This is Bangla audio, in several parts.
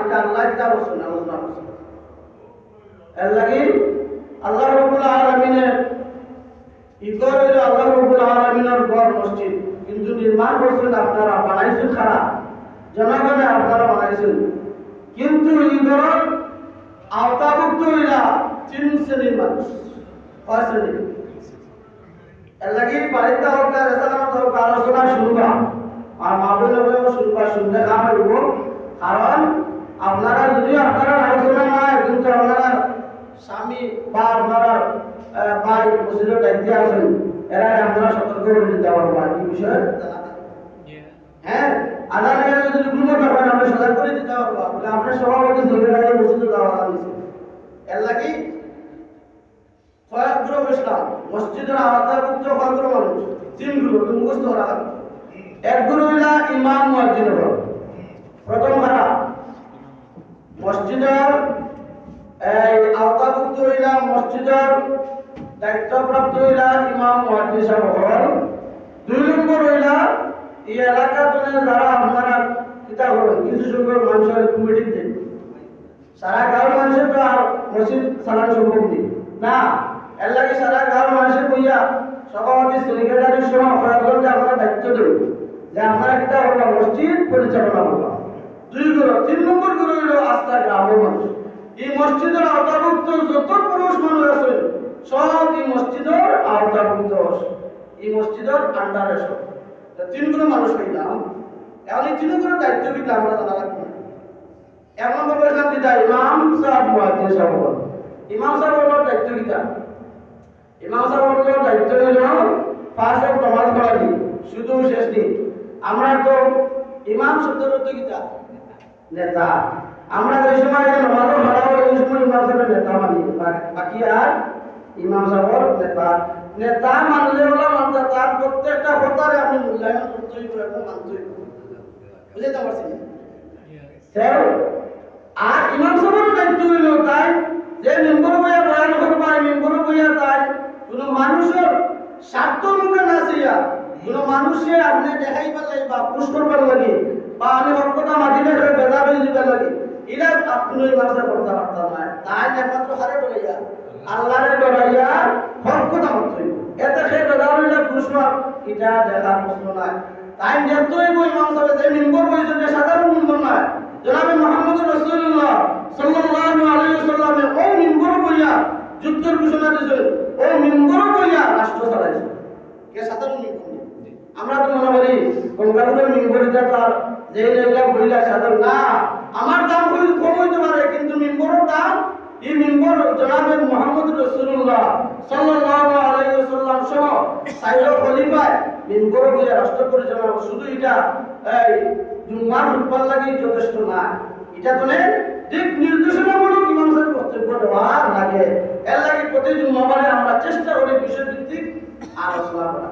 এটা কিন্তু নির্মাণ করছেন আপনারা, বানাইছেন খারাপ জনগণে আপনারা বানাইছেন। কিন্তু আওতাভুক্ত হইলা তিন শ্রেণির মানুষ। আলোচনা শুনবা। আর মাহবুবেও শুনবা কাম কারণ আপনারা যদি আপনারা আলোচনা নাই কিন্তু আপনারা স্বামী বা আপনারা ভাই, মসজিদের দায়িত্বে আছেন, এরা আপনারা সতর্ক করে দিতে পারব কি বিষয়ে? হ্যাঁ যদি করে দিতে মসজিদে দেওয়া দিয়েছে এর লাগি কয়েক ইসলাম, মসজিদের আওতাভুক্ত কয়েক মানুষ, তিন মুখস্থ করা ইমাম মুয়াজ্জিন প্রথম মসজিদের এই আওতাভুক্ত হইলা মসজিদের দায়িত্বপ্রাপ্ত হইলা ইমাম মুয়াজ্জিন সাহেব। দুই নম্বর হইলা, এই এলাকা তুলে যারা আপনারা কিতা করেন কিছু সংখ্যক মানুষের কমিটি দেন সারা গাঁর মানুষের তো আর মসজিদ চালানো সম্ভব নেই। না, এর লাগে সারা গাঁর মানুষের বইয়া সভাপতি, সেক্রেটারি সহ আপনারা দায়িত্ব দেবেন যে আপনারা কিতা মসজিদ পরিচালনা দুই গুলো তিন নম্বরগুলো হলো আস্থা গ্রামের মানুষ। এই মসজিদের আওতাভুক্ত যত পুরুষ মানুষ আছে, সব এই মসজিদের আওতাভুক্ত এই মসজিদের আন্ডারে সব। তা তিনগুলো মানুষ হইলাম। এখন এই তিনগুলোর দায়িত্ব কিন্তু আমরা জানা লাগবে? না এমন ভাবে নাম দিতা ইমাম সাহেব, মুয়াজ্জিন সাহেব ইমাম সাহেবের দায়িত্ব কিতা ইমাম সাহেবের দায়িত্ব হইল পাঁচ ওয়াক্ত নামাজ পড়া শুধু শেষ আমরা তো ইমাম শব্দের অর্থ কিতা নেতা। আমরা যে সময় নামাজ পড়া হয় ওই সময় ইমাম নেতা মানি বাকি আর? ইমাম সাহেবের নেতা। নেতা মানলে হলো মানতে, তার প্রত্যেকটা কথারে আপনি মূল্যায়ন করতেই হবে এবং মানতেই হবে বুঝতে পারছি আর ইমাম সাহেবের দায়িত্ব হইল তাই, যে মেম্বর বইয়া বয়ান করবা মেম্বর বইয়া তাই। কোন মানুষের স্বার্থ মুখে না ছিয়া কোন মানুষে আপনি দেখাই পারলে বা পুশ করবার লাগে আমি হকতা মাটিতে ধরে বেদা দিবার লাগে এরা আপনি সাহেব করতে পারতাম না। তাই একমাত্র হারে ডরাইয়া আল্লাহরে ডরাইয়া হকতা মাত্র এতে সে বেদা হইলে প্রশ্ন এটা দেখার প্রশ্ন নাই। তাই যেতই বই ইমাম সাহেব যে মেম্বর বইছে যে সাধারণ মেম্বর নয়। জনাবে মোহাম্মদ রাসূলুল্লাহ সাল্লাল্লাহু আলাইহি ওয়াসাল্লামে ও মিম্বর বইয়া যুদ্ধের ঘোষণা দিয়েছে। ও মিম্বর বইয়া রাষ্ট্র চালাইছে। কে সাধারণ মিম্বর? আমরা তো মনে করি গঙ্গাপুরের মিম্বরিটা তার যে লেগা বইলা সাধারণ, না, আমার দাম হইল কম হইতে পারে, কিন্তু মিম্বরের দাম, এই মিম্বর জনাবে মোহাম্মদ রাসূলুল্লাহ সাল্লাল্লাহু আলাইহি ওয়াসাল্লাম সহ সাইয়্যিদ খলিফায়। মিম্বর বইয়া রাষ্ট্র পরিচালনা। শুধু এটা এটা আমরা চেষ্টা করি বিষয় ভিত্তিক আলোচনা করা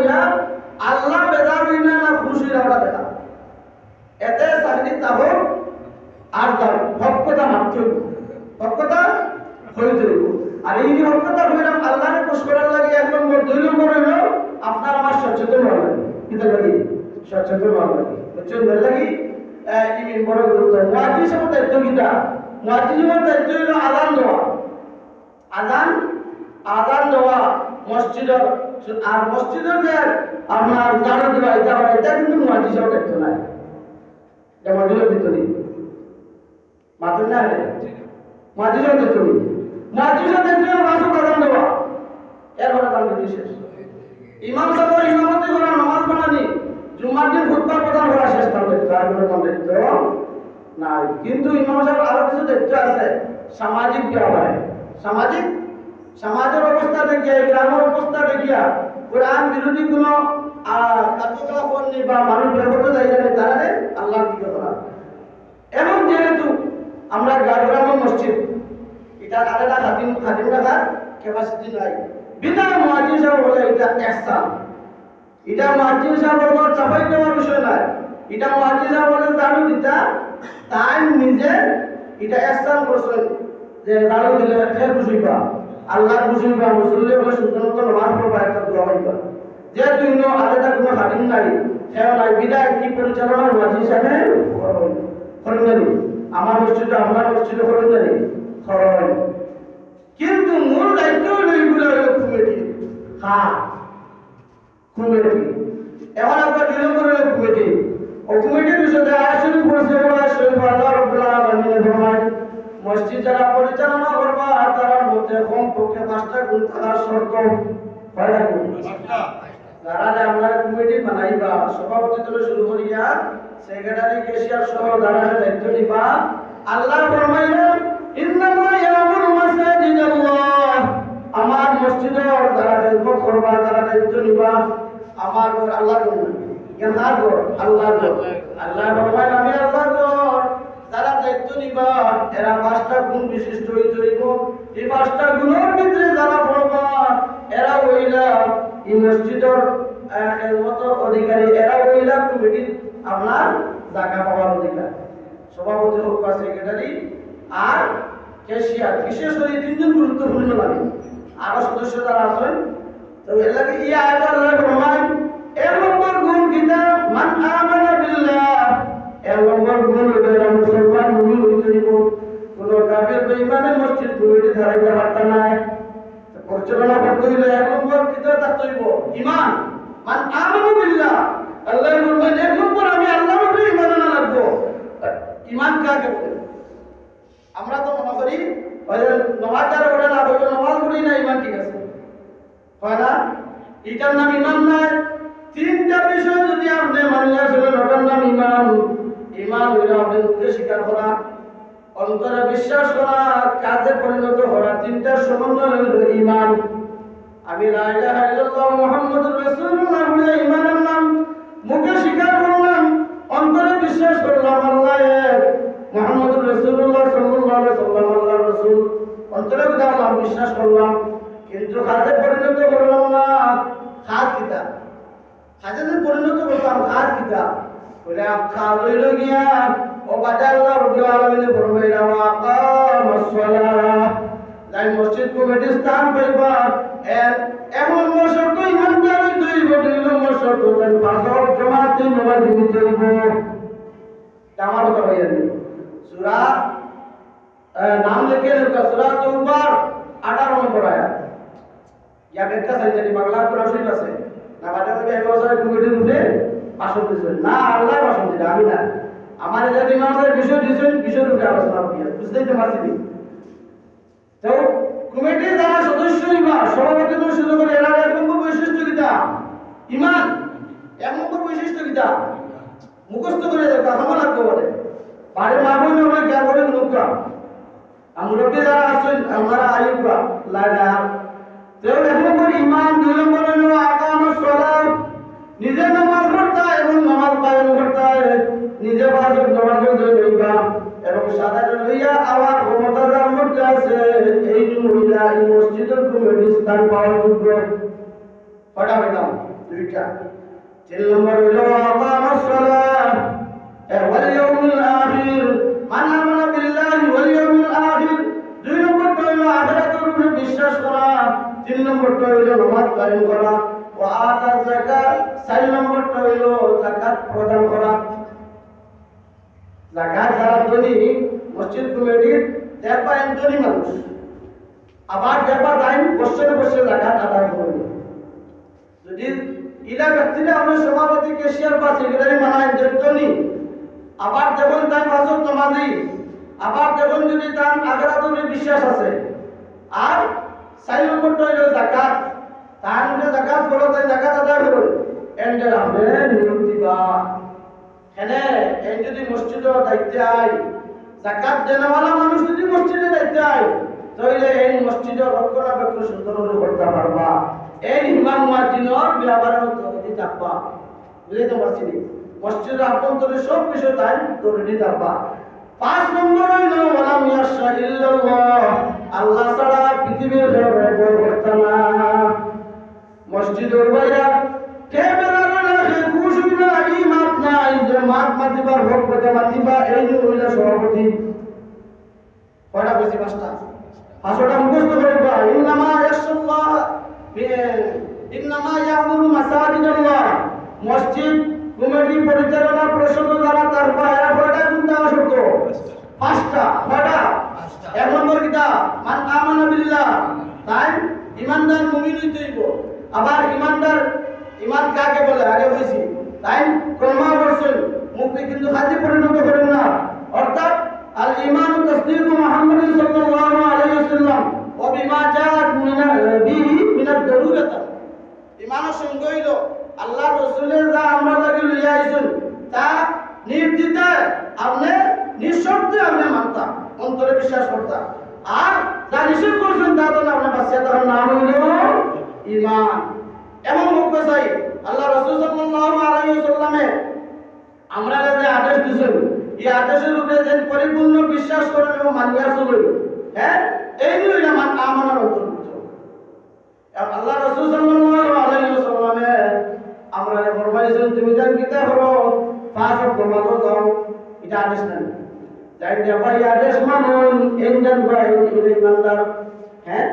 করিয়া আল্লাহ বেদার হইনা না খুশি আমরা দেখা এতে চাকরি তাহ আর তার ভক্ততা মাত্র ভক্ততা হইতে আর এই যে ভক্ততা হইলাম, আল্লাহরে খুশ করার লাগে এক নম্বর, দুই নম্বর হইল, আপনার আমার সচেতন হওয়া লাগে। কিতা লাগি? সচেতন হওয়া লাগে। এই বড় গুরুত্ব মুয়াজ্জিন সাহেবের দায়িত্ব কিতা? মুয়াজ্জিন সাহেবের দায়িত্ব হইল আজান দেওয়া। আজান আজান দেওয়া, মসজিদের আর মসজিদের যে আপনার জানো দিবা এটা এটা কিন্তু মুয়াজ্জিন সাহেবের দায়িত্ব নাই। এটা মসজিদের ভিতরে। মাত্র না রে মুয়াজ্জিনের দায়িত্ব নেই দায়িত্ব হলো মাসুক আজান দেওয়া এরপরে দিতে শেষ। ইমাম সাহেবের ইমামতি করা জুমার দিন খুতবা প্রদান করা শেষ, তার দায়িত্ব আর কোনো দায়িত্ব নাই। কিন্তু ইমাম সাহেব আরও কিছু দায়িত্ব আছে। সামাজিক ব্যাপারে। সামাজিক সমাজের অবস্থা দেখিয়া, গ্রামের অবস্থা দেখিয়া কোরআন বিরোধী কোনো কার্যকলাপ বা মানুষ ব্যবহৃত জায়গায় তারা আল্লাহ দিকে এবং যেহেতু আমরা গ্রামের মসজিদ, এটা আলাদা খাদিম খাদিম রাখার ক্যাপাসিটি নাই। বিনা মহাজিন সাহেব বলে এটা একসাম এটা মহাজিন সাহেব চাপাই দেওয়ার বিষয় নাই। এটা মহাজিন সাহেব বলে দাঁড়ু দিতা, তাই নিজে এটা একসাম করছেন যে দাঁড়ু দিলে সে আল্লাহ খুশি পা মুসল্লি বলে সুন্দর নামাজ পড়বা একটা দোয়া পাইবা যেহেতু ইনো আলাদা কোনো খাদিম নাই সেও নাই, বিদায় কি পরিচালনার মাঝি হিসাবে করেন জানি আমার মসজিদে আপনার মসজিদে করেন জানি করেন কিন্তু মূল দায়িত্ব হলো এইগুলো হলো কমিটি। হ্যাঁ কমিটি। এখন আপনার নম্বর হলো কমিটি। ও কমিটির বিষয়ে আসলে পড়েছে আসলে আল্লাহ রব্বুল আলামিন ফরমান মসজিদ যারা পরিচালনা করবা তার মধ্যে কম পক্ষে পাঁচটা গুণ থাকার শর্ত কয়টা গুণ? যারা যে আমরা কমিটি বানাইবা সভাপতি থেকে শুরু করিয়া সেক্রেটারি কেশিয়ার সহ যারা দায়িত্ব নিবা আল্লাহ ফরমাইলেন ইন্নামা ইয়ামুরু মাসাজিদাল্লাহ। আমার মসজিদের যারা খেদমত করবা যারা দায়িত্ব নিবা আমার আল্লাহ ঘর। কেন? আল্লাহ ঘর? আল্লাহ ফরমাইলেন আমি আল্লাহ ঘর। যারা দায়িত্ব নিবা এরা পাঁচটা গুণ বিশিষ্ট হইব এই পাঁচটা গুণের ভিতরে যারা পড়বা এরা হইলা এই মসজিদের অধিকারী, এরা কমিটির আপনার পাওয়ার অধিকার। সভাপতি হোক সেক্রেটারি, আর ক্যাশিয়ার, বিশেষ করে তিনজন গুরুত্বপূর্ণ লাগে। আরও সদস্য যারা আছেন, তো ফরমান এক নম্বর গুণ মান আমানা বিল্লাহ এক নম্বর গুণ হলো মুসলমান মুমিন হইতে দিব কোন কাফের বেঈমানে মসজিদ কমিটি পারতা নাই। পরিচালনা করতে হইলে এক নম্বর কিতা থাকতে হইব ইমান, মান আমানু বিল্লাহ আল্লাহ বলবেন এক নম্বর আমি আল্লাহর উপরে ইমান আনা লাগবো ইমান কাকে বলে আমরা তো মনে করি ওই যে নমাজ যারা পড়ে না বলবে নমাজ পড়ি না ইমান ঠিক আছে হয় না এটার নাম ইমান নাই তিনটা বিষয় যদি আপনি মানিয়া চলেন ওটার নাম ইমান ইমান হইলে আপনি মুখে স্বীকার করা অন্তরে বিশ্বাস করা কাজে পরিণত করা তিনটার সমন্বয় হইল ইমান আমি মুহাম্মাদুর রাসূলুল্লাহ বলে ইমানের নাম মুখে স্বীকার করলাম, অন্তরে বিশ্বাস করলাম, আল্লাহ রাসূলুল্লাহ সাল্লাল্লাহু আলাইহি সাল্লাম আল্লাহর রাসূল। অন্তরে বিধান বিশ্বাস করলাম, কিন্তু কাজে পরিণত করলাম না কিতাব কাজে যে পরিণত করলাম খাস কিতাব বলে খাস হইল গিয়া, ও বাজা আল্লাহ রব্বুল আলামিন ফরমাইলা ওয়া আকামাস সালাহ যাই মসজিদ কমিটি স্থান পাইবা এমন মশর তো ইমানদারি দুই বটে মশর তো তাই পাঁচর জমাতে নামাজ দিতে হইব আমার কথা হইয়া দিল সূরা নাম লিখে লেখা সূরা তৌবার 18 নম্বর আয়াত। ইয়া ব্যাখ্যা সাইজানি বাংলা কোরআন শরীফ আছে। না বাটা থেকে এক বছর কমিটির উঠে ভাষণ দিয়েছেন না, আল্লাহ ভাষণ দিলে আমি না। আমার যদি মানুষের বিষয় দিয়েছেন, বিষয়ের উপরে আলোচনা বুঝতেই তো পারছি? তো কমিটির যারা সদস্য নিবা সভাপতি শুরু করে এরা এক নম্বর বৈশিষ্ট্য কিতা ইমান, এক নম্বর বৈশিষ্ট্য কিতা মুখস্থ করে কথা লাগবে বলে বাড়ির মা বোন আমরা জ্ঞান করে মুখরা। আমরা যারা আছেন, আমরা আইবা লাগা তেও এক নম্বর ইমান দুই নম্বর হলো আকামুস সালাত নিজে নামাজ পড়তা এবং নামাজ কায়েম করতা নিজে বাজক নামাজ লইবা এবং সাধারণ লইয়া আমার ক্ষমতার মধ্যে আছে। এই মহিলা এই মসজিদের কমিটির স্থান পাওয়ার যোগ্য। কটা হইলাম দুইটা। তিন নম্বর হইল আকামাস সালাহ ওয়াল আখির। মান বিল্লাহি আখির। দুই নম্বরটা হইল, আখিরাতের উপরে বিশ্বাস করা। তিন নম্বরটা হইল, নামাজ কায়েম করা। আতা যাকাত। চার নম্বরটা হইল, যাকাত প্রদান করা। যাকাত যারা ধনী মসজিদ কমিটির দেখবা এক ধনী মানুষ। আবার দেখবা টাইম বছরে বছরে যাকাত আদায় করবে। যদি ইলা ব্যক্তিরা আমরা সভাপতি কেশিয়ার বা সেক্রেটারি মানায় ধনী আবার যখন তার বাসক নামাজি আবার যখন যদি তার আগ্রাতের বিশ্বাস আছে, আর চার নম্বরটা হইল জাকাত, তার মধ্যে জাকাত ফলো তাই জাকাত আদায় করুন। এন্ডে আপনি নিয়োগ এনে, এই যদি মসজিদের দায়িত্বে আয়, জাকাত দেনওয়ালা মানুষ যদি মসজিদে দায়িত্বে আয় তাহলে এই মসজিদের রক্ষণাবেক্ষণ সুন্দরভাবে করতে পারবা এই তৈরি থাকবা বুঝতে পারছি নি? মসজিদের সব বিষয় তাই তৈরি থাকবা পাঁচ নম্বর হইল ইল্লাল্লাহ, আল্লাহ ছাড়া পৃথিবীর মসজিদের বাইরা নাই যে মাত মাতিবার ভোগ পেতে মাতিবা এই যে হইলা সভাপতি কয়টা বেশি পাঁচটা? পাঁচটা মুখস্থ করবা ইন্নামা ইয়াশাল্লাহ ইন্নামা ইয়ামুরু মাসাজিদাল্লাহ। মসজিদ পরিচালনা পরিষদ যারা তার কয়টা গুণ দেওয়া শর্ত পাঁচটা। কয়টা? এক নম্বর কিতা? মান আমানা বিল্লাহ। তাই ইমানদার মুমিন হইতে হইব। আবার ইমানদার ইমান কাকে বলে? আগে হইছি তাই ক্রমা বলছেন মুক্তি কিন্তু হাজি পরিণত করেন না। অর্থাৎ আল ইমান তাসদিক মুহাম্মদ সাল্লাল্লাহু আলাইহি ওয়াসাল্লাম ও বিমা জাআত মিনা বিহি মিনা দারুরাত। ইমানের সঙ্গে হইল আল্লাহ রসুলের যা আমরা লাগে লইয়া আইছেন তা নির্দ্বিধায় আপনি নিঃশব্দে আপনি মানতাম, অন্তরে বিশ্বাস করতাম। আর যা নিষেধ করছেন তা তো আপনি বাঁচিয়ে তার নাম হইল ইমান এমন মুখ্য চাই। আল্লাহ রসুল সাল্লাল্লাহু আলাইহি ওয়াসাল্লামে আমরা যে আদেশ দিছেন এই আদেশের উপরে যে পরিপূর্ণ বিশ্বাস করেন এবং মানিয়া চলুন হ্যাঁ? এই নিয়ে আমার আমানের অন্তর্ভুক্ত। আল্লাহ রাসূল সাল্লাল্লাহু আলাইহি ওয়াসাল্লামে আমরা ফরমাইছেন, তুমি জান কিতা করো পাঁচ ওয়াক্ত নামাজ দাও এটা আদেশ নাই। যাই যে ভাই আদেশ মানুন এনজান ভাই ইমানদার হ্যাঁ?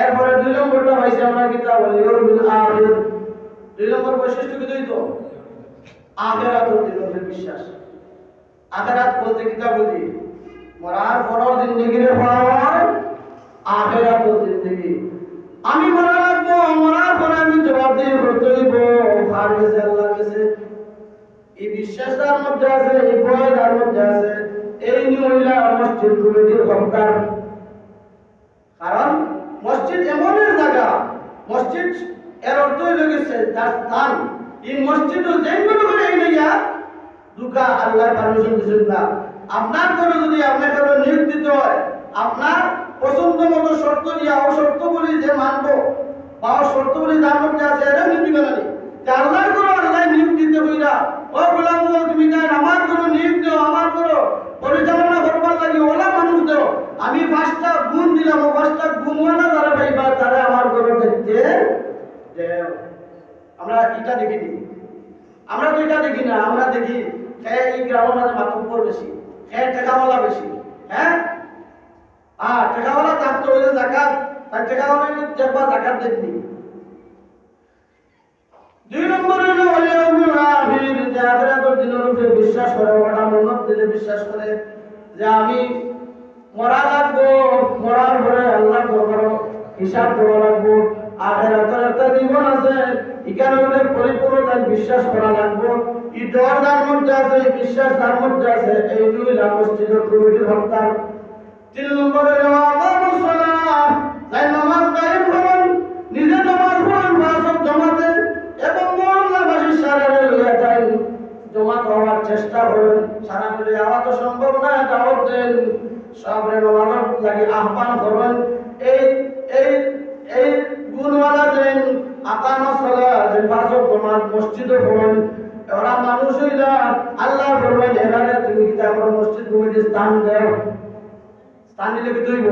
এরপরে দুই নম্বরটা পাইছে আমরা কিতা বলি ইউমিল আখির। দুই নম্বর বৈশিষ্ট্য কি তো আখেরাত বিশ্বাস। আখেরাত বলতে কিতা বুঝি? মরার পরের জিন্দগিরে হয় আখেরাত জিন্দগি। আমি মরা লাগবো মরার পরে আমি জবাব দিয়ে করতে হইব। আর আল্লাহ গেছে। এই বিশ্বাস তার মধ্যে আছে, এই ভয় তার মধ্যে আছে। এই মহিলা মসজিদ কমিটির হকদার কারণ মসজিদ এমন জায়গা। মসজিদ এর অর্থ হইল গেছে তার স্থান এই মসজিদ যেগুলো করে এই লইয়া দুকা আল্লাহ পারমিশন দিচ্ছেন না। আপনার করে যদি আপনার কারও নিয়োগ দিতে হয়, আপনার পছন্দ মতো শর্ত দিয়া ও শর্ত বলি যে মানবো বা ও শর্ত বলি যার মধ্যে আছে, এরা নিয়োগ দিবে না আল্লাহর করে আল্লাহ নিয়োগ দিতে হইরা ও গোলাম তুমি কার আমার করে নিয়োগ দিও আমার করে পরিচালনা করবার লাগে, ওলা মানুষ দেও। আমি পাঁচটা গুণ দিলাম, ও পাঁচটা গুণওয়ালা যারা পাইবা তারা আমার করে দেখতে যে আমরা আমরা তো দেখি না, আমরা দেখি হ্যাঁ এই গ্রামের মাঝে বেশি হ্যাঁ টাকাওয়ালা বেশি হ্যাঁ আর টাকাওয়ালা যে জাকাত টাকাওয়ালা দেখবা জাকাত দেখবি। দুই নম্বর বিশ্বাস করে, ওটা মনত দিলে বিশ্বাস করে যে আমি মরা লাগবো, মরার পরে আল্লাহ দরবার হিসাব দেওয়া লাগবো। আখিরাতের একটা জীবন আছে, এখানে পরিপূর্ণ বিশ্বাস করা লাগবো? এই ডর তার মধ্যে আছে বিশ্বাস তার মধ্যে আছে, এই দুই হত্যার তিন নম্বরে তাই নামাজ কায়েম নিজে নামাজ পড়ুন জমাতে, এবং মহল্লাবাসীর সারা লইয়া চেষ্টা করুন সারা মিলে যাওয়া তো সম্ভব না, দাওয়াত দেন। সবরে নামাজ আহ্বান করুন। এই এই এই গুণওয়ালা দেন আকামা সালা যে বাসব জমাত মসজিদে পড়ুন, ওরা মানুষ হইলা আল্লাহ বলবেন এখানে তুমি কিতা করো মসজিদ কমিটি স্থান দেও? স্থান দিলে কি দইব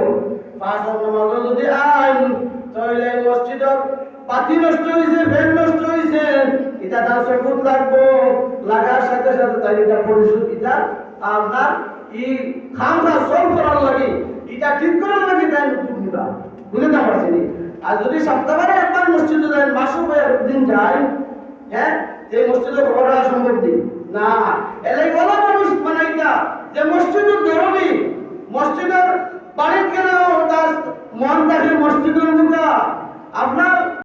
পাঁচ নামাজ যদি আইন, তাহলে মসজিদের পাতি নষ্ট হইছে, ফ্যান নষ্ট হইছে, এটা তার সবুত লাগবো। লাগার সাথে সাথে তাই এটা পরিশোধ, এটা আপনার ই খামটা সব করার লাগে। এটা ঠিক করার লাগে, তাই নিবা। বুঝতে পারছি নি? আর যদি সপ্তাহে একবার মসজিদে যায় মাসে একদিন যায় হ্যাঁ এই মসজিদে খবর রাখা সম্ভব নেই। না, এলে গলা মানুষ মানে এটা যে মসজিদের ধরবি মসজিদের বাড়ির গেলেও তার মন থাকে মসজিদের মুখা।